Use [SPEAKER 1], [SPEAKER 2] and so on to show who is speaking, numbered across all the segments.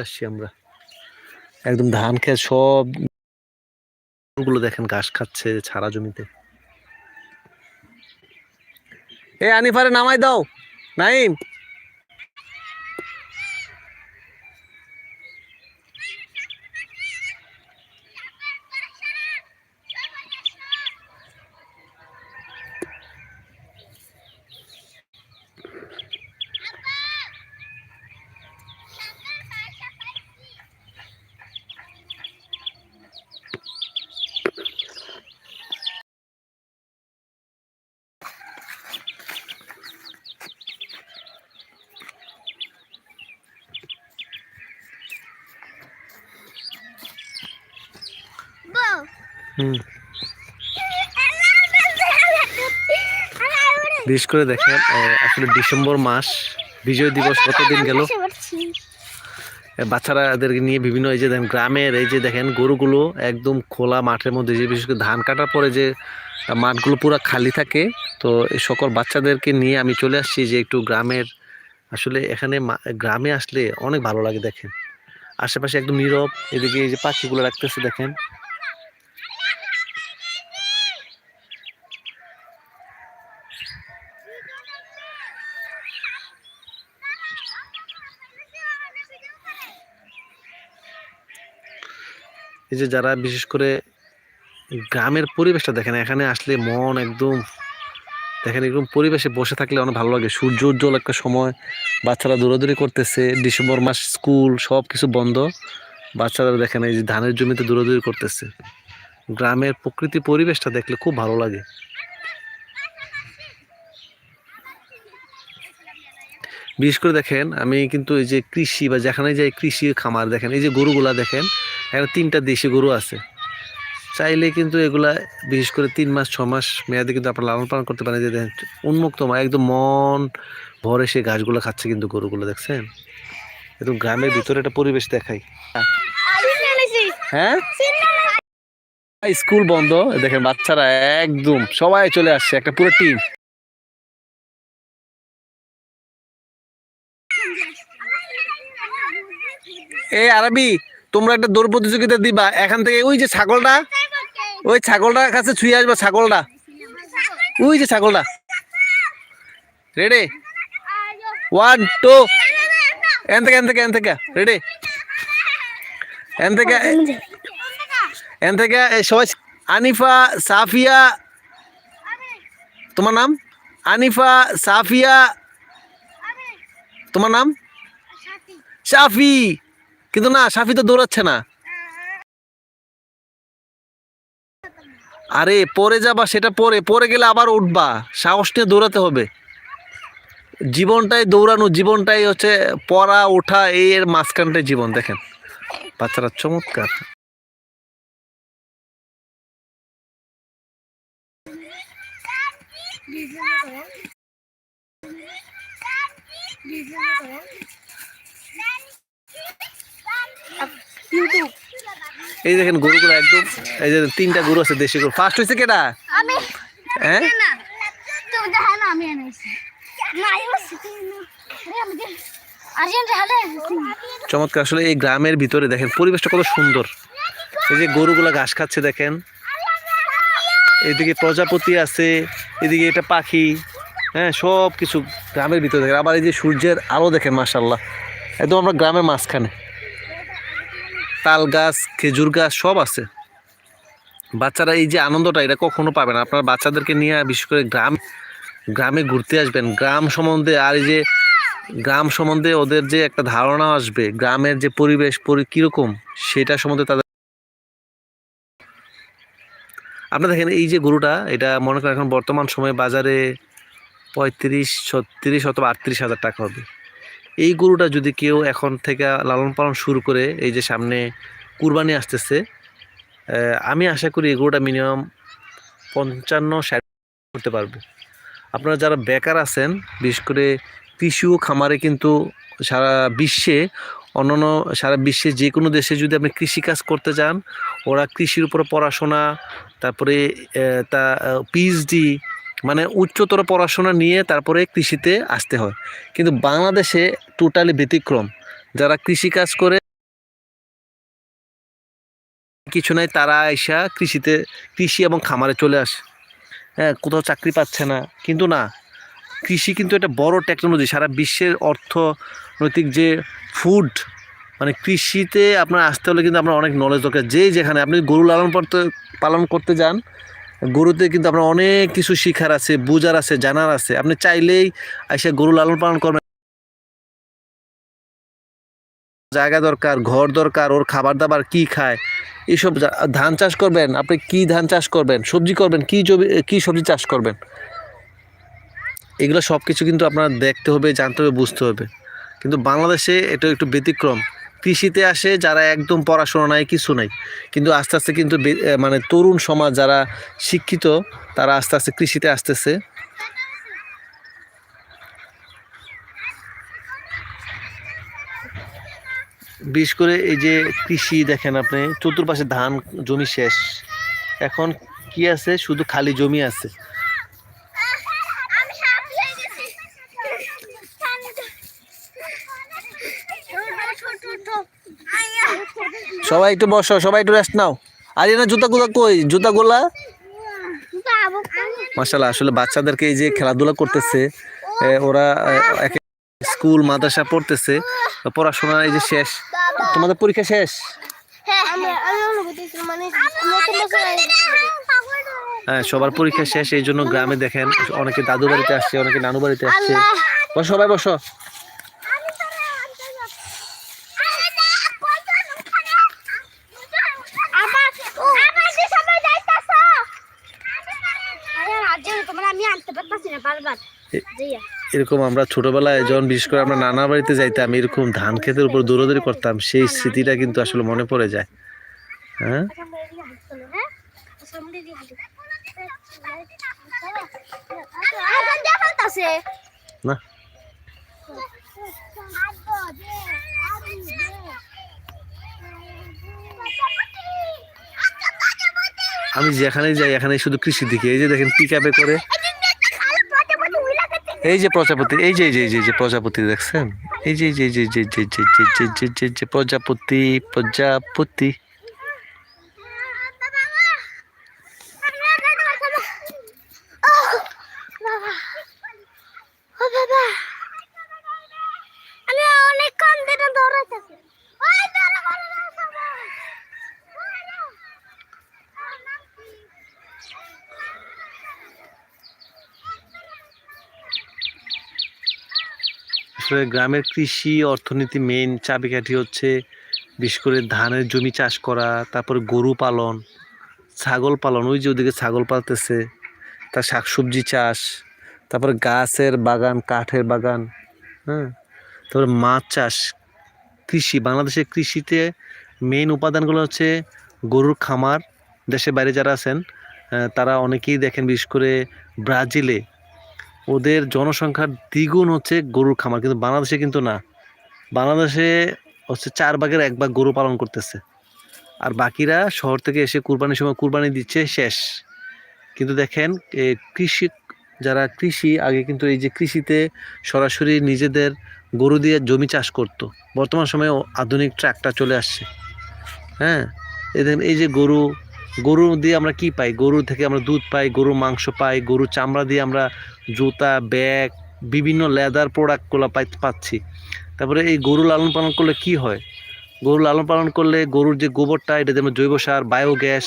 [SPEAKER 1] আসছি আমরা। একদম ধান খেত সবগুলো দেখেন, ঘাস খাচ্ছে ছাড়া জমিতে। এ আনিফারে নামাই দাও। নাইম। বিশেষ করে দেখেন আসলে ডিসেম্বর মাস, বিজয় দিবস কতদিন গেল? বাচ্চারা এদেরকে নিয়ে বিভিন্ন এই যে দেখেন, গ্রামের এই যে দেখেন, গরুগুলো একদম খোলা মাঠের মধ্যে যে বিশেষ করে ধান কাটার পরে যে মাঠগুলো পুরো খালি থাকে, তো এই সকল বাচ্চাদেরকে নিয়ে আমি চলে আসছি যে একটু গ্রামের, আসলে এখানে গ্রামে আসলে অনেক ভালো লাগে দেখেন। আশেপাশে একদম নীরব, এদিকে এই যে পাখিগুলো রাখতেছে দেখেন এই যে যারা বিশেষ করে গ্রামের পরিবেশটা দেখেন, এখানে আসলে মন একদম, দেখেন এরকম পরিবেশে বসে থাকলে অনেক ভালো লাগে। সূর্য উজ্জ্বল একটা সময়, বাচ্চারা দৌড়াদৌড়ি করতেছে, ডিসেম্বর মাস স্কুল সব কিছু বন্ধ। বাচ্চারা দেখেন এই যে ধানের জমিতে দৌড়াদৌড়ি করতেছে। গ্রামের প্রকৃতি পরিবেশটা দেখলে খুব ভালো লাগে। বিশেষ করে দেখেন, আমি কিন্তু এই যে কৃষি বা যেখানে যাই কৃষি খামার দেখেন, এই যে গরুগুলা দেখেন এখানে তিনটা দেশি গরু আছে। চাইলে কিন্তু এগুলা বিশেষ করে তিন মাস, ছ মাস মেয়াদে কিন্তু আপনার লালন পালন করতে পারেন। যে দেখেন, উন্মুক্ত মা একদম মন ভরে সে ঘাসগুলো খাচ্ছে কিন্তু গরুগুলো, দেখছেন? একদম গ্রামের ভিতরে একটা পরিবেশ দেখাই। হ্যাঁ? স্কুল বন্ধ দেখেন বাচ্চারা একদম সবাই চলে আসছে, একটা পুরো টিম এই আরবি তোমরা একটা দৌড় প্রতিযোগিতা দিবা, এখান থেকে ওই যে ছাগলটা, ওই ছাগলটার কাছে ছুঁয়ে আসবা, ছাগলটা। ওই যে ছাগলটা। রেডি ওয়ান টু এন থেকে এন থেকে এন থেকে। রেডি এন থেকে এন থেকে সবাই আনিফা, সাফিয়া, তোমার নাম? আনিফা, সাফিয়া, তোমার নাম? সাফি। কিন্তু না, সাফি তো দৌড়াচ্ছে না। আরে, পরে যাবা, সেটা পরে। পরে গেলে আবার উঠবা। সাহস নিয়ে দৌড়াতে হবে। জীবনটাই দৌড়ানো, জীবনটাই হচ্ছে পড়া, ওঠা, এর মাঝখানটাই জীবন, দেখেন। বাচ্চারা চমৎকার। এই দেখেন গরুগুলো একদম এই যে তিনটা গরু আছে দেশি গরু। ফার্স্ট হয়েছে কেটা হ্যাঁ? চমৎকার আসলে এই গ্রামের ভিতরে দেখেন পরিবেশটা কত সুন্দর। এই যে গরুগুলা ঘাস খাচ্ছে দেখেন। এদিকে প্রজাপতি আছে এদিকে এটা পাখি। হ্যাঁ সব কিছু গ্রামের ভিতরে দেখেন। আবার এই যে সূর্যের আলো দেখেন মাসাল্লাহ একদম আমরা গ্রামের মাঝখানে। তাল গাছ, খেজুর গাছ সব আছে। বাচ্চারা এই যে আনন্দটা, এটা কখনো পাবে না। আপনার বাচ্চাদেরকে নিয়ে বিশেষ করে গ্রাম, গ্রামে ঘুরতে আসবেন। গ্রাম সম্বন্ধে আর এই যে, গ্রাম সম্বন্ধে ওদের যে একটা ধারণা আসবে, গ্রামের যে পরিবেশ, পরি, কীরকম, সেটা সম্বন্ধে তাদের আপনারা দেখেন, এই যে গরুটা, এটা মনে করেন এখন বর্তমান সময়ে বাজারে পঁয়ত্রিশ, ছত্রিশ অথবা আটত্রিশ হাজার টাকা হবে। এই গরুটা যদি কেউ এখন থেকে লালন পালন শুরু করে, এই যে সামনে কুরবানি আসতেছে আমি আশা করি এই গরুটা মিনিমাম পঞ্চান্ন ষাট করতে পারবে। আপনারা যারা বেকার আছেন, বিশেষ করে কৃষি ও খামারে কিন্তু সারা বিশ্বে, অন্যান্য সারা বিশ্বে যে কোনো দেশে যদি আপনি কৃষিকাজ করতে চান, ওরা কৃষির উপর পড়াশোনা, তারপরে তা পিএইচডি মানে উচ্চতর পড়াশোনা নিয়ে তারপরে কৃষিতে আসতে হয়। কিন্তু বাংলাদেশে টোটালি ব্যতিক্রম। যারা কৃষি কাজ করে কিছু নাই, তারা আইসা কৃষিতে, কৃষি এবং খামারে চলে আসে। হ্যাঁ কোথাও চাকরি পাচ্ছে না। কিন্তু না, কৃষি কিন্তু একটা বড় টেকনোলজি সারা বিশ্বের অর্থনৈতিক যে ফুড মানে কৃষিতে আপনার আসতে হলে কিন্তু আপনার অনেক নলেজ দরকার। যে যেখানে আপনি গরু লালন করতে, পালন করতে যান গরুতে কিন্তু আপনার অনেক কিছু শিখার আছে, বুঝার আছে, জানার আছে। আপনি চাইলেই এসে গরু লালন পালন করবেন। জায়গা দরকার, ঘর দরকার, ওর খাবার দাবার কি খায় এইসব ধান চাষ করবেন, আপনি কি ধান চাষ করবেন, সবজি করবেন, কি জমি কি সবজি চাষ করবেন, এগুলো সব কিছু কিন্তু আপনার দেখতে হবে, জানতে হবে, বুঝতে হবে। কিন্তু বাংলাদেশে এটা একটু ব্যতিক্রম। কৃষিতে আসে, যারা একদম পড়াশোনা নাই, কিছু নাই। কিন্তু আস্তে আস্তে কিন্তু মানে তরুণ সমাজ যারা শিক্ষিত, তারা আস্তে আস্তে কৃষিতে আসতেছে। বিশেষ করে এই যে কৃষি দেখেন আপনি, চতুর্পাশে ধান, জমি শেষ। এখন কি আছে? শুধু খালি জমি আছে
[SPEAKER 2] আমি হাঁপিয়ে গেছি ছোট ছোট আয়া
[SPEAKER 1] সবাই একটু বসো, সবাই একটু রেস্ট নাও। আর এনা জুতাগুলো কই? জুতাগুলা?
[SPEAKER 2] বাবু
[SPEAKER 1] মাসাল্লাহ আসলে বাচ্চাদেরকে এই যে খেলাধুলা করতেছে ওরা স্কুল, মাদ্রাসা পড়তেছে, পড়াশোনা এই যে শেষ। তোমাদের পরীক্ষা শেষ?
[SPEAKER 2] হ্যাঁ
[SPEAKER 1] সবার পরীক্ষা শেষ, এই জন্য গ্রামে দেখেন, অনেকে দাদু বাড়িতে আসছে, অনেকে নানু বাড়িতে আসছে। বসো, সবাই বসো
[SPEAKER 2] আমি আনতে পারতাছি না বারবার
[SPEAKER 1] এ-
[SPEAKER 2] যাইয়া
[SPEAKER 1] এরকম আমরা ছোটবেলায় যখন বিশেষ করে আমরা নানা বাড়িতে যাইতাম, এরকম ধান ক্ষেতের উপর দৌড়াদৌড়ি করতাম, সেই স্মৃতিটা কিন্তু আসলে মনে পড়ে যায়। হ্যাঁ? না। আমি যেখানে যাই এখানে শুধু কৃষি দিকে। এই যে দেখেন পিক আপে করে এই যে প্রজাপতি এই যে এই যে যে প্রজাপতি দেখছেন এই যে যে যে যে যে যে যে যে যে যে যে প্রজাপতি প্রজাপতি
[SPEAKER 2] ওই দৌড়া করে না সবাই ওই না। ওর নাম কি?
[SPEAKER 1] আসলে গ্রামের কৃষি, অর্থনীতি মেন চাবিকাঠি হচ্ছে বিশেষ করে ধানের জমি চাষ করা, তারপরে গরু পালন, ছাগল পালন, ওই যে ওদিকে ছাগল পালতেছে, তার শাকসবজি চাষ, তারপর গাছের বাগান, কাঠের বাগান হ্যাঁ তারপরে মাছ চাষ, কৃষি বাংলাদেশের কৃষিতে মেন উপাদানগুলো হচ্ছে গরুর খামার, দেশের বাইরে যারা আছেন তারা অনেকেই দেখেন বিশেষ করে ব্রাজিলে ওদের জনসংখ্যার দ্বিগুণ হচ্ছে গরুর খামার, কিন্তু বাংলাদেশে কিন্তু না। বাংলাদেশে হচ্ছে চার ভাগের এক ভাগ গরু পালন করতেছে। আর বাকিরা শহর থেকে এসে কুরবানির সময় কুরবানি দিচ্ছে, শেষ। কিন্তু দেখেন কৃষি, যারা কৃষি, আগে কিন্তু এই যে কৃষিতে সরাসরি নিজেদের গরু দিয়ে জমি চাষ করত। বর্তমান সময়ে আধুনিক ট্রাক্টর চলে আসছে। হ্যাঁ দেখেন, এই যে গরু গরু দিয়ে আমরা কি পাই? গরু থেকে আমরা দুধ পাই গরুর মাংস পাই গরুর চামড়া দিয়ে আমরা জুতা ব্যাগ বিভিন্ন লেদার প্রোডাক্টগুলো পাই পাচ্ছি। তারপরে এই গরু লালন পালন করলে কি হয়? গরু লালন পালন করলে গরুর যে গোবরটা এটা যেমন জৈব সার বায়োগ্যাস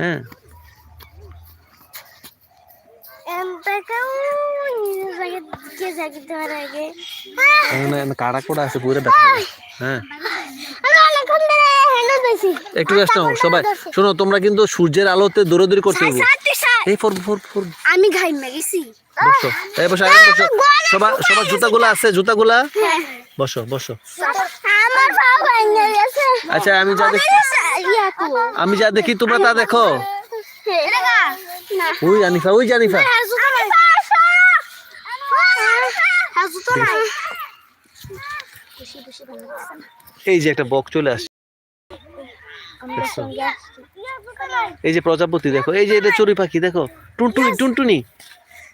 [SPEAKER 1] হ্যাঁ? কাটা কোটা আছে পুরো দেখা হ্যাঁ। একটু রেস্ট নাও সবাই। শোনো তোমরা কিন্তু সূর্যের আলোতে দৌড়াদৌড়ি করতে হবে এই ফোর ফোর ফোর।
[SPEAKER 2] আমি ঘাই মেগেছি।
[SPEAKER 1] বসো। এই বসো আগে বসো। সবার সবার জুতাগুলো আছে জুতাগুলা? বসো বসো।
[SPEAKER 2] আমার পা ভেঙে গেছে।
[SPEAKER 1] আচ্ছা আমি যা দেখি আমি যা দেখি তোমরা তা দেখো।
[SPEAKER 2] না
[SPEAKER 1] ওই জানিফা ওই জানিফা। এই যে একটা বক চলে আসছে। এই যে প্রজাপতি দেখো এই যে এটা চড়ুই পাখি দেখো টুনটুনি টুনটুনি।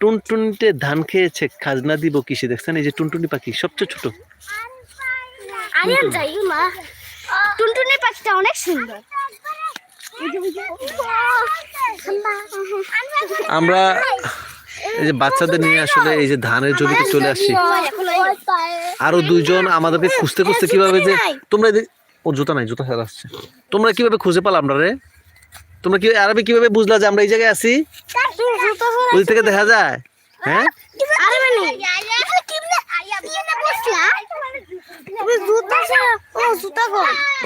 [SPEAKER 1] টুনটুনিতে ধান খেয়েছে খাজনা দিব কিসে দেখছেন? এই যে টুনটুনি পাখি সবচেয়ে ছোট।
[SPEAKER 2] আরিয়ান যাইও না টুনটুনি পাখিটা অনেক সুন্দর।
[SPEAKER 1] আমরা এই যে বাচ্চাদের নিয়ে আসলে এই যে ধানের জমিতে চলে আসছি আরও দুইজন আমাদেরকে খুঁজতে খুঁজতে কীভাবে যে তোমরা ও, জুতা নাই, জুতা ফেলা আসছে। তোমরা কীভাবে খুঁজে পেলাম আমরা রে? তোমরা কি আরবি কীভাবে বুঝলা যে আমরা এই জায়গায় আছি ওই থেকে দেখা যায় হ্যাঁ?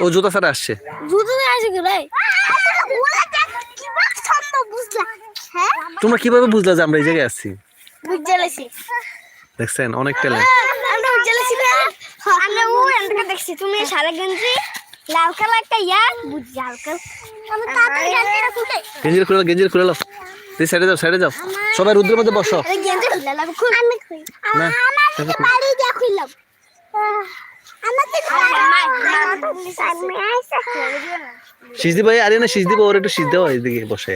[SPEAKER 1] ও জুতা ছাড়া আসছে। তোমরা কীভাবে বুঝলা যে আমরা এই জায়গায় আছি? দেখছেন অনেক ট্যালেন্ট
[SPEAKER 2] দেখছি। তুমি সারা গেঞ্জি লাল কালার একটা ইয়া বুঝছি হালকা আমি তাড়াতাড়ি গেঞ্জিটা খুলে
[SPEAKER 1] গেঞ্জির খুলে গেঞ্জির খুলে লাও তুই সাইডে যাও সাইডে যাও। সবাই রুদ্রের মধ্যে বসো। না, সিজদি ভাই আরে না সিজদি ওর একটু সিজ দাও বসে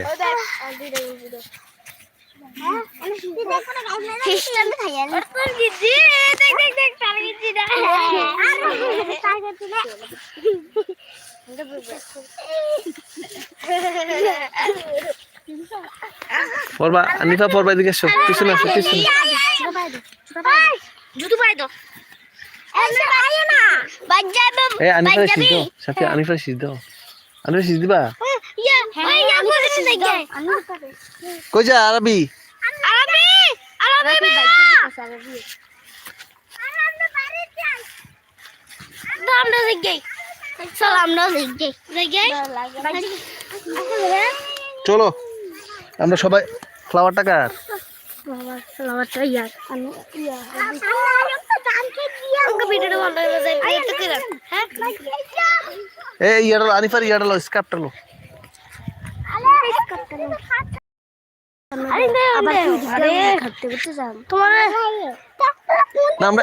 [SPEAKER 1] এদিকে এসো পিছনে আসো পিছনে
[SPEAKER 2] জুতো পাই দাও
[SPEAKER 1] এ আনিফা সিজ দাও সাথে আনিফা সিজ দাও। আনিফা সিজ দিবা?
[SPEAKER 2] ইয়া ওই ইয়া করে দেখে
[SPEAKER 1] কই যা আরবি?
[SPEAKER 2] আরবি আরবি আমরা দেখে চল আমরা
[SPEAKER 1] চলো সবাই ফ্লাওয়ারটা কার?
[SPEAKER 2] ফ্লাওয়ারটা ইয়ার। আমি ইয়া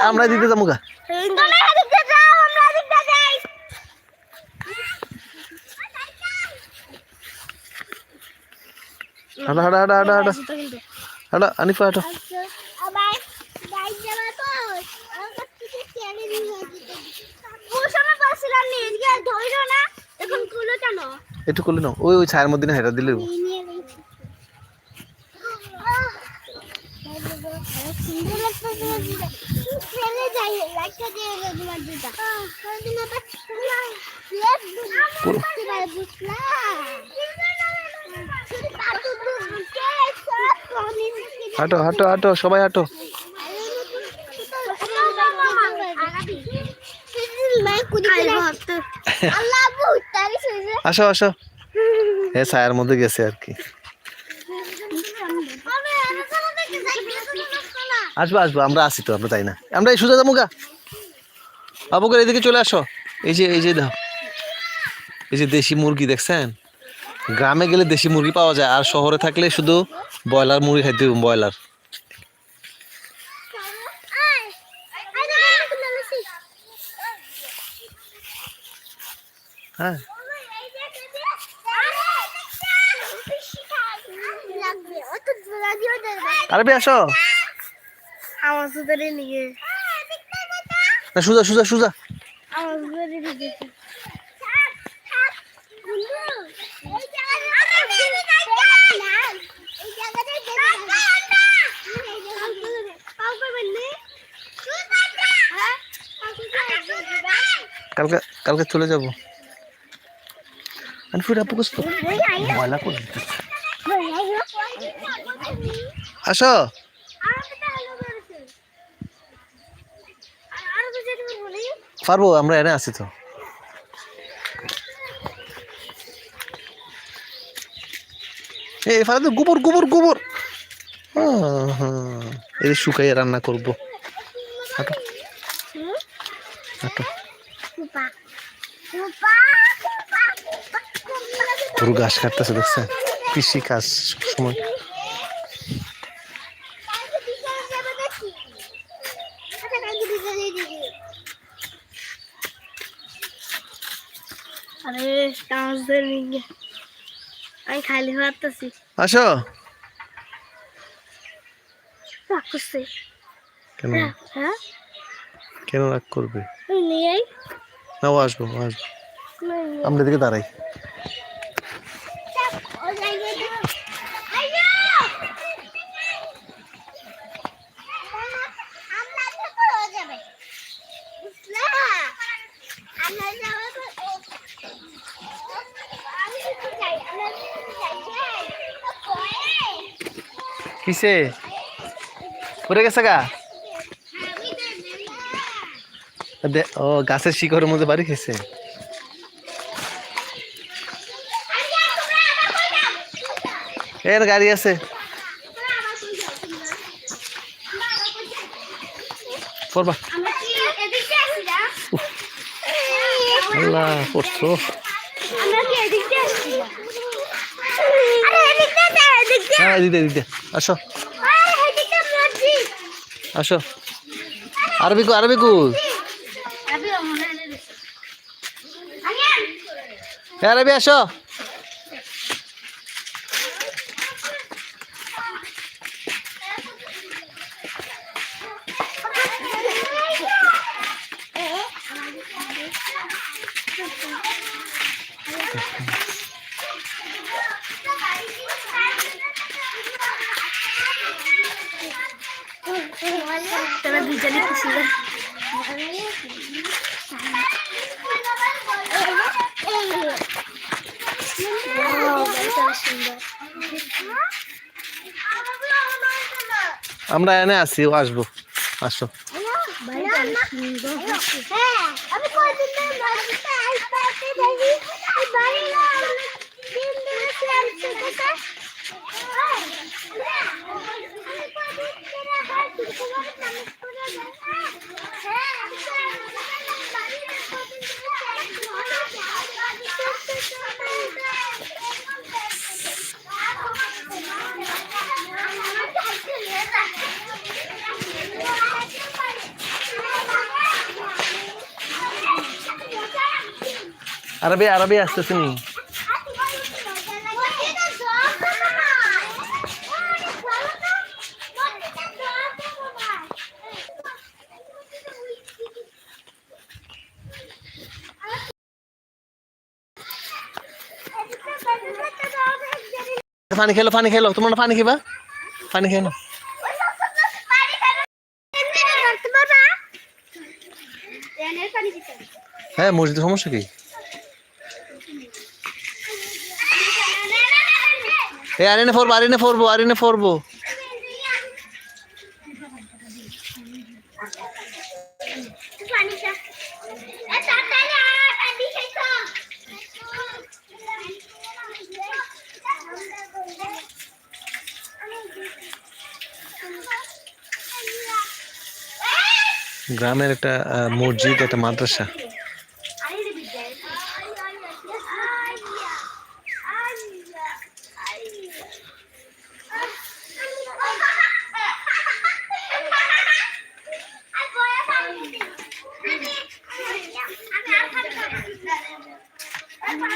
[SPEAKER 1] আমরা দিতে যাব গা। হাঁটো হাঁটো হাঁটো হাঁটো হাঁটো। হাঁটো আনিফা হাঁটো
[SPEAKER 2] আবার গাই যাবে তো আমার থেকে কেড়ে নিয়ে যেতে ওই খুলো
[SPEAKER 1] একটু করলে নাও। ওই ওই ছায়ের মধ্যে হেঁটা দিলে হাঁটো হাঁটো হাঁটো সবাই হাঁটো। আসো আসো। এ ছায়ের মধ্যে গেছে আর কি। আসব আসব আমরা আসি তো আমরা তাই না। আমরা এই সোজা যাব গা। আবুকের এদিকে চলে আসো। এই যে এই যে দাও। এই যে দেশি মুরগি দেখছেন? গ্রামে গেলে দেশি মুরগি পাওয়া যায় আর শহরে থাকলে শুধু ব্রয়লার মুরগি খাইতে ব্রয়লার। হ্যাঁ। আরে আসো।
[SPEAKER 2] আমার সুতরে নিয়ে।
[SPEAKER 1] না সুজা সুজা সুজা।
[SPEAKER 2] আমার সুতরে নিয়ে।
[SPEAKER 1] কালকে কালকে চলে যাব। আপু কষ্ট ময়লা করে দিতেছে। আসো। পারব, আমরা এনে আছি তো। এই এখানে তো গোবর গোবর গোবর। এই শুকাইয়ে রান্না করব। পুরো ঘাস কাটতেছে দেখছেন? কৃষি কাজ সময়।
[SPEAKER 2] আরে টাউস ধরে নিয়ে আমি খালি ভাবতেছি
[SPEAKER 1] আসো।
[SPEAKER 2] রাগ করছে।
[SPEAKER 1] কেন?
[SPEAKER 2] হ্যাঁ
[SPEAKER 1] কেন রাগ করবে?
[SPEAKER 2] নিয়ে
[SPEAKER 1] না ও আসব আমরা এদিকে দাঁড়াই। কিসে? পড়ে গেছে গা? ও গাছের শিকড়ের মধ্যে বাড়ি খেয়েছে এর গাড়ি আছে। পড়বা। আল্লাহ পড়ছো। হ্যাঁ দিতে দিতে আসো। আসো। আরবি কু আরবি কু হ্যাঁ আরবি আসো। আমরা এনে আছি ও আসব। আসো
[SPEAKER 2] আমি কয়দিন ধরে বাড়িতে আসতে আসতে দেখি এই বাড়ির দিন ধরে প্ল্যান চলতেছে
[SPEAKER 1] আরবি আরবি আসতেছে নি। পানি খেলো পানি খেলো। তোমরা পানি খেবা? পানি খেলো হ্যাঁ মসজিদের সমস্যা কি? এ আরেনে ফোরবো আরেনে ফোরবো আরেনে ফোরবো। গ্রামের একটা মসজিদ, একটা মাদ্রাসা।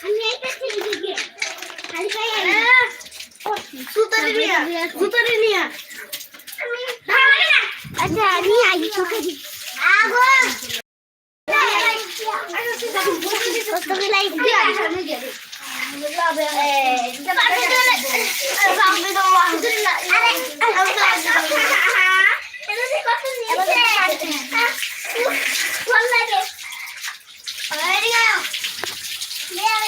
[SPEAKER 2] আমি এইটা ঠিক দিকে খালি পাই সুতারে নিয়া সুতারে নিয়া আমি আচ্ছা আমি আই সুতারে আগো
[SPEAKER 1] Ikaw sa bu- bukas sa ano po? Ano ka ba?
[SPEAKER 2] আমি একবারে এক পার্টি খাই এলাম আমার আমার খুব ভালো হয়েছে
[SPEAKER 1] Eh, bigyan mo.
[SPEAKER 2] এই দুটা দিতে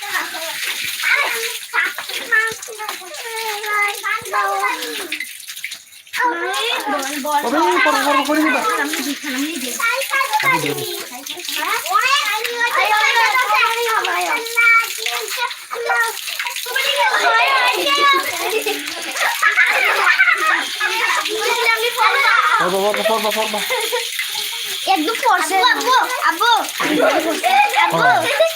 [SPEAKER 2] একদম পড়ছে আব্বু আব্বু আব্বু